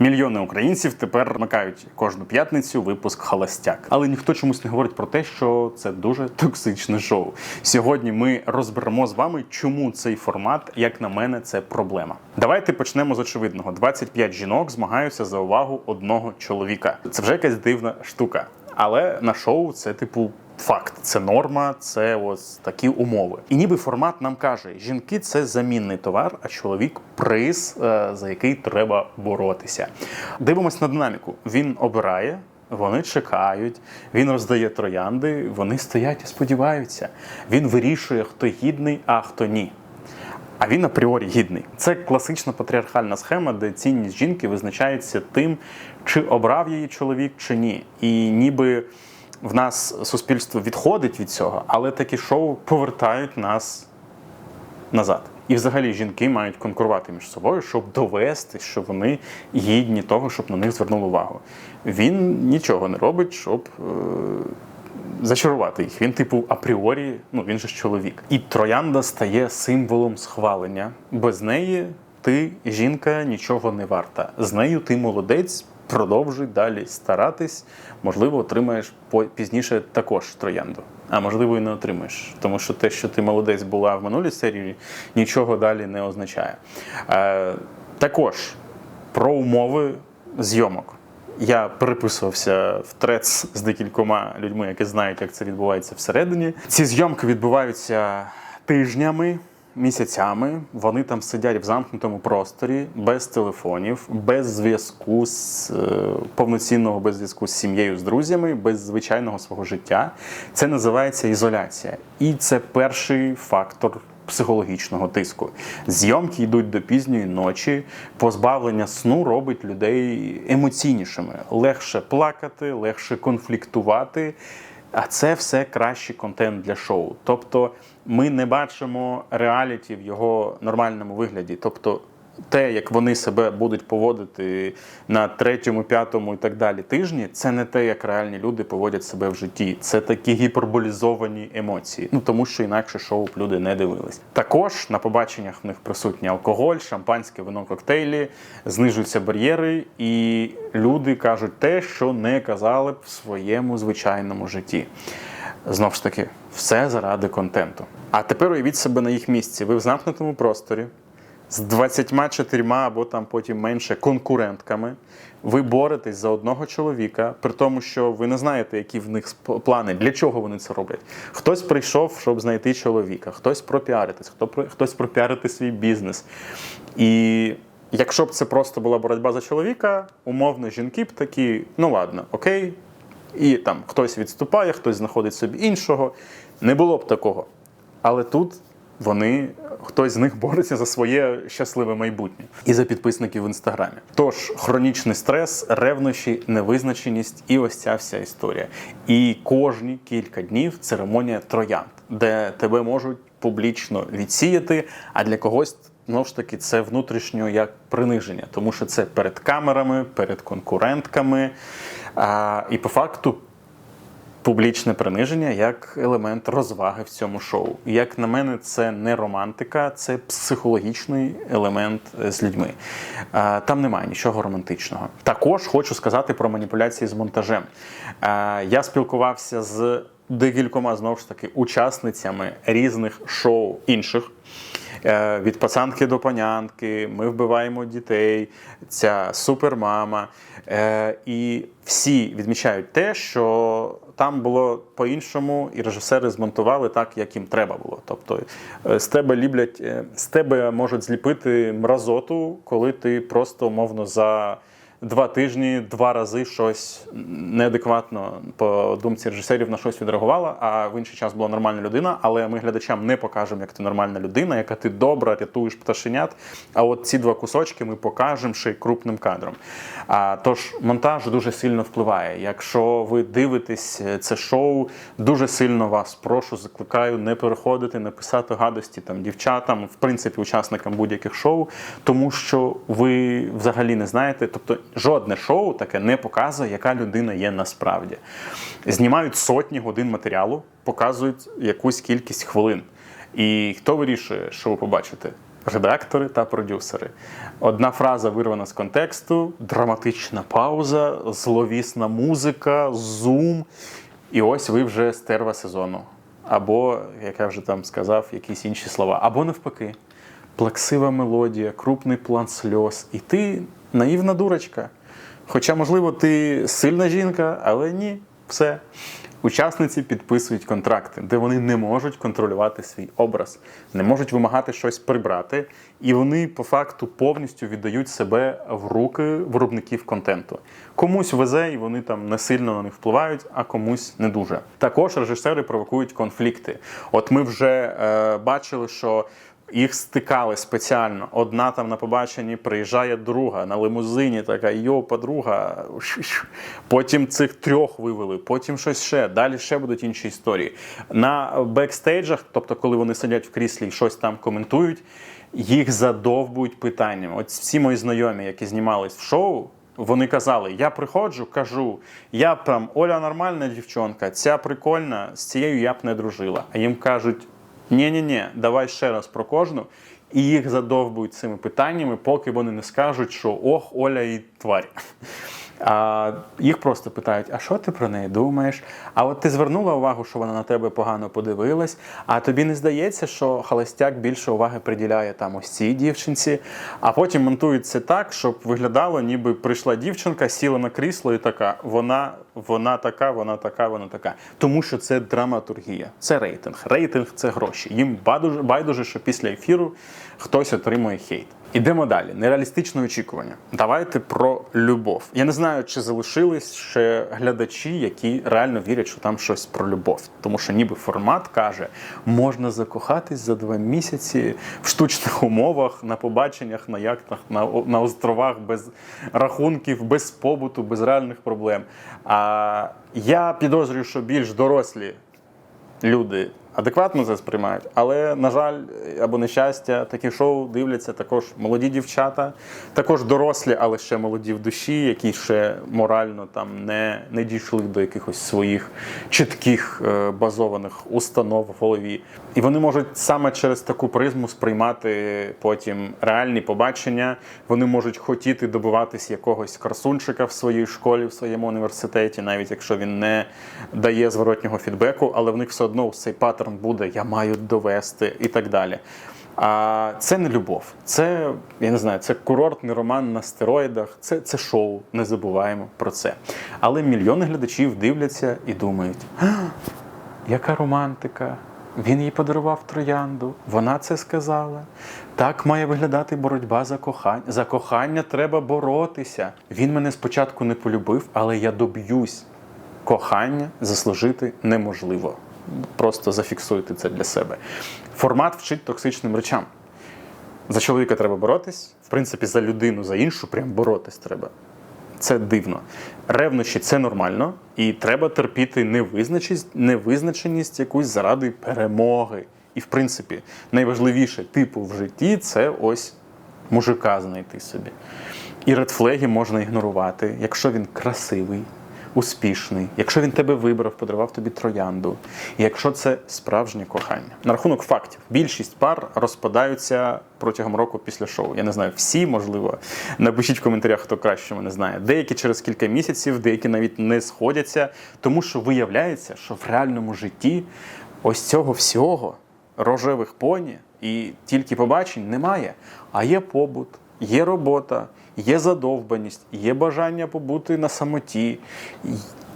Мільйони українців тепер вмикають кожну п'ятницю випуск Холостяк. Але ніхто чомусь не говорить про те, що це дуже токсичне шоу. Сьогодні ми розберемо з вами, чому цей формат, як на мене, це проблема. Давайте почнемо з очевидного: 25 жінок змагаються за увагу одного чоловіка. Це вже якась дивна штука. Але на шоу це типу. Факт, це норма, це ось такі умови. І ніби формат нам каже: жінки це замінний товар, а чоловік приз, е, за який треба боротися. Дивимось на динаміку. Він обирає, вони чекають, він роздає троянди, вони стоять і сподіваються. Він вирішує, хто гідний, а хто ні. А він апріорі гідний. Це класична патріархальна схема, де цінність жінки визначається тим, чи обрав її чоловік, чи ні. І ніби в нас суспільство відходить від цього, але такі шоу повертають нас назад. І взагалі жінки мають конкурувати між собою, щоб довести, що вони гідні того, щоб на них звернули увагу. Він нічого не робить, щоб е, зачарувати їх. Він, типу, апріорі, ну він же ж чоловік. І троянда стає символом схвалення. Без неї ти, жінка, нічого не варта. З нею ти молодець. Продовжуй далі старатись, можливо, отримаєш пізніше також троянду. А можливо, і не отримаєш. Тому що те, що ти молодець була в минулій серії, нічого далі не означає. Е, також про умови зйомок. Я переписувався в трец з декількома людьми, які знають, як це відбувається всередині. Ці зйомки відбуваються тижнями, місяцями. Вони там сидять в замкнутому просторі, без телефонів, без зв'язку з е, повноцінного без зв'язку з сім'єю, з друзями, без звичайного свого життя. Це називається ізоляція. І це перший фактор психологічного тиску. Зйомки йдуть до пізньої ночі. Позбавлення сну робить людей емоційнішими. Легше плакати, легше конфліктувати. А це все кращий контент для шоу. Тобто ми не бачимо реаліті в його нормальному вигляді. Тобто те, як вони себе будуть поводити на третьому, п'ятому і так далі тижні, це не те, як реальні люди поводять себе в житті. Це такі гіперболізовані емоції. Ну тому що інакше шоу б люди не дивились. Також на побаченнях в них присутній алкоголь, шампанське, вино, коктейлі, знижуються бар'єри, і люди кажуть те, що не казали б в своєму звичайному житті. Знову ж таки, все заради контенту. А тепер уявіть себе на їх місці. Ви в замкнутому просторі з 24 або там потім менше конкурентками. Ви боретесь за одного чоловіка, при тому, що ви не знаєте, які в них плани, для чого вони це роблять. Хтось прийшов, щоб знайти чоловіка, хтось пропіаритись, хто хтось пропіарити свій бізнес. І якщо б це просто була боротьба за чоловіка, умовно, жінки б такі, ну ладно, окей, і там хтось відступає, хтось знаходить собі іншого. Не було б такого. Але тут вони, хтось з них бореться за своє щасливе майбутнє і за підписників в інстаграмі. Тож хронічний стрес, ревнощі, невизначеність і ось ця вся історія. І кожні кілька днів церемонія троянд, де тебе можуть публічно відсіяти, а для когось. Знову ж таки, це внутрішньо як приниження, тому що це перед камерами, перед конкурентками. А, і по факту публічне приниження як елемент розваги в цьому шоу. Як на мене, це не романтика, це психологічний елемент е, з людьми. Там немає нічого романтичного. Також хочу сказати про маніпуляції з монтажем. Я спілкувався з декількома знову ж таки учасницями різних шоу інших. Е, Від пацанки до панянки, ми вбиваємо дітей, ця супермама. Е, І всі відмічають те, що там було по-іншому, і режисери змонтували так, як їм треба було. Тобто е, з тебе ліблять, з тебе можуть зліпити мразоту, коли ти просто умовно за два тижні, два рази щось неадекватно по думці режисерів на щось відреагувала, а в інший час була нормальна людина. Але ми глядачам не покажемо, як ти нормальна людина, яка ти добра, рятуєш пташенят. А от ці два кусочки ми покажемо ще й крупним кадром. А, тож монтаж дуже сильно впливає. Якщо ви дивитесь це шоу, дуже сильно вас прошу, закликаю не переходити, не писати гадості там дівчатам, в принципі, учасникам будь-яких шоу, тому що ви взагалі не знаєте, тобто жодне шоу таке не показує, яка людина є насправді. Знімають сотні годин матеріалу, показують якусь кількість хвилин. І хто вирішує, що ви побачите? редактори та продюсери. Одна фраза вирвана з контексту, драматична пауза, зловісна музика, зум. І ось ви вже стерва сезону. Або, як я вже там сказав, якісь інші слова. Або навпаки, плаксива мелодія, крупний план сльоз. І ти наївна дурочка. Хоча, можливо, ти сильна жінка, але ні, все. Учасниці підписують контракти, де вони не можуть контролювати свій образ, не можуть вимагати щось прибрати, і вони по факту повністю віддають себе в руки виробників контенту. Комусь везе, і вони там не сильно на них впливають, а комусь не дуже. Також режисери провокують конфлікти. От ми вже е, бачили, що їх стикали спеціально. Одна там на побаченні приїжджає друга на лимузині, така йо, подруга. Потім цих трьох вивели, потім щось ще. Далі ще будуть інші історії. На бекстейджах, тобто, коли вони сидять в кріслі і щось там коментують, їх задовбують питанням. От всі мої знайомі, які знімались в шоу. Вони казали: я приходжу, кажу, я там Оля нормальна дівчонка, ця прикольна, з цією я б не дружила. А їм кажуть: ні-ні-ні, давай ще раз про кожну. І їх задовбують цими питаннями, поки вони не скажуть, що ох, Оля і тварь. А їх просто питають: а що ти про неї думаєш? А от ти звернула увагу, що вона на тебе погано подивилась. А тобі не здається, що холостяк більше уваги приділяє там ось цій дівчинці, а потім монтують це так, щоб виглядало, ніби прийшла дівчинка, сіла на крісло і така. Вона, вона така, вона така, вона така. Тому що це драматургія, це рейтинг. Рейтинг це гроші. Їм байдуже, байдуже, що після ефіру хтось отримує хейт. Ідемо далі. Нереалістичне очікування. Давайте про любов. Я не знаю, чи залишились ще глядачі, які реально вірять, що там щось про любов. Тому що ніби формат каже, можна закохатись за два місяці в штучних умовах, на побаченнях, на яхтах, на, на островах без рахунків, без побуту, без реальних проблем. А я підозрюю, що більш дорослі люди адекватно це сприймають, але, на жаль, або нещастя, такі шоу дивляться також молоді дівчата, також дорослі, але ще молоді в душі, які ще морально там не, не дійшли до якихось своїх чітких е, базованих установ в голові. І вони можуть саме через таку призму сприймати потім реальні побачення. Вони можуть хотіти добиватись якогось красунчика в своїй школі, в своєму університеті, навіть якщо він не дає зворотнього фідбеку, але в них все одно цей паттерн буде, я маю довести і так далі. А це не любов, це я не знаю, це курортний роман на стероїдах, це, це шоу. Не забуваємо про це. Але мільйони глядачів дивляться і думають: яка романтика! Він їй подарував троянду, вона це сказала. Так має виглядати боротьба за кохання. За кохання треба боротися. Він мене спочатку не полюбив, але я доб'юсь. Кохання заслужити неможливо. Просто зафіксуйте це для себе. Формат вчить токсичним речам. За чоловіка треба боротись, в принципі, за людину, за іншу прям боротись треба. Це дивно. Ревнощі це нормально, і треба терпіти невизначеність, невизначеність якусь заради перемоги. І, в принципі, найважливіше типу в житті це ось мужика знайти собі. І редфлеги можна ігнорувати, якщо він красивий, успішний, якщо він тебе вибрав, подарував тобі троянду, і якщо це справжнє кохання. На рахунок фактів, більшість пар розпадаються протягом року після шоу. Я не знаю, всі, можливо. Напишіть в коментарях, хто краще мене знає. Деякі через кілька місяців, деякі навіть не сходяться, тому що виявляється, що в реальному житті ось цього всього рожевих поні і тільки побачень немає, а є побут, є робота. Є задовбаність, є бажання побути на самоті,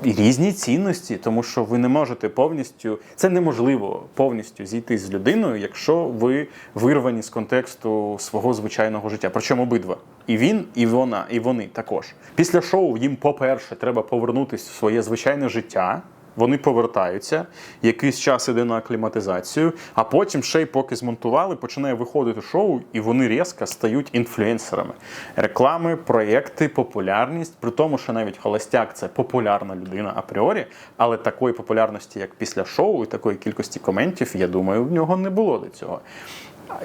різні цінності, тому що ви не можете повністю, це неможливо повністю зійти з людиною, якщо ви вирвані з контексту свого звичайного життя. Причому обидва. І він, і вона, і вони також. Після шоу їм, по-перше, треба повернутися в своє звичайне життя. Вони повертаються, якийсь час іде на акліматизацію, а потім ще й поки змонтували, починає виходити шоу, і вони різко стають інфлюенсерами. Реклами, проєкти, популярність. При тому, що навіть холостяк це популярна людина апріорі, але такої популярності, як після шоу, і такої кількості коментів, я думаю, в нього не було до цього.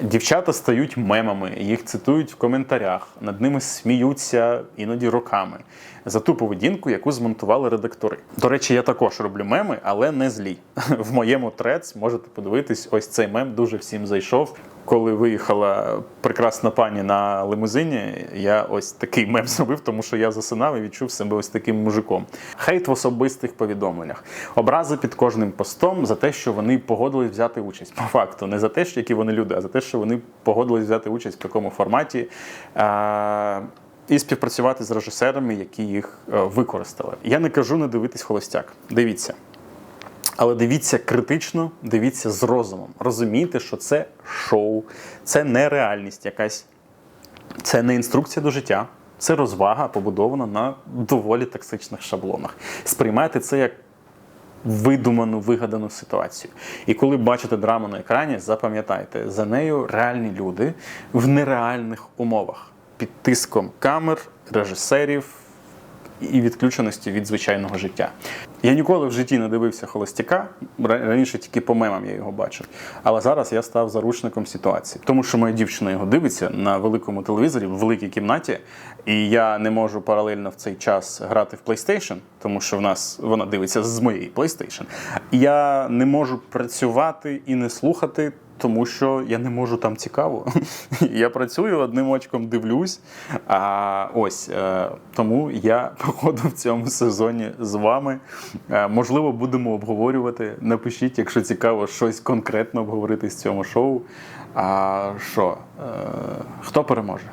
Дівчата стають мемами, їх цитують в коментарях, над ними сміються іноді роками за ту поведінку, яку змонтували редактори. До речі, я також роблю меми, але не злі. В моєму трец можете подивитись, ось цей мем дуже всім зайшов. Коли виїхала прекрасна пані на лимузині, я ось такий мем зробив, тому що я засинав і відчув себе ось таким мужиком. Хейт в особистих повідомленнях, образи під кожним постом за те, що вони погодились взяти участь. По факту, не за те, що які вони люди, а за те, що вони погодились взяти участь в такому форматі. І співпрацювати з режисерами, які їх е, використали. Я не кажу не дивитись холостяк. Дивіться. Але дивіться критично, дивіться з розумом. Розумійте, що це шоу, це не реальність якась, це не інструкція до життя, це розвага, побудована на доволі токсичних шаблонах. Сприймайте це як видуману, вигадану ситуацію. І коли бачите драму на екрані, запам'ятайте, за нею реальні люди в нереальних умовах під тиском камер, режисерів і відключеності від звичайного життя. Я ніколи в житті не дивився холостяка. Раніше тільки по мемам я його бачив. Але зараз я став заручником ситуації, тому що моя дівчина його дивиться на великому телевізорі, в великій кімнаті, і я не можу паралельно в цей час грати в PlayStation, тому що в нас вона дивиться з моєї PlayStation. Я не можу працювати і не слухати. Тому що я не можу там цікаво. Я працюю одним очком, дивлюсь. А ось е, тому я походу в цьому сезоні з вами. Е, можливо, будемо обговорювати. Напишіть, якщо цікаво, щось конкретно обговорити з цього шоу. А що? Е, хто переможе?